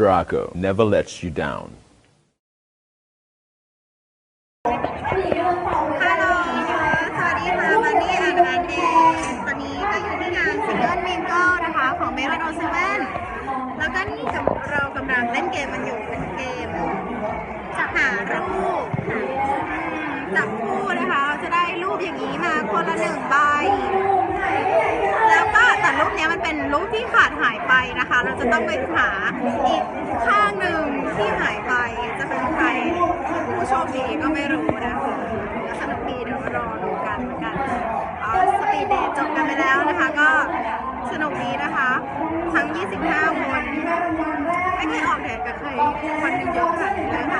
Draco never lets you down. ฮั เป็นรูปที่ขาดหายไปนะคะ เราจะต้องไปหาอีกข้างหนึ่งที่หายไป จะเป็นใครผู้ชมดีก็ไม่รู้นะคะสนุกดีเดี๋ยวรอดูกันเหมือนกันสปีดเดทจบกันไปแล้วนะคะ ก็สนุกดีนะคะ ทั้ง 25 คนไม่เคยออกแดดกับใครคนเยอะขนาดนี้เลค่ะ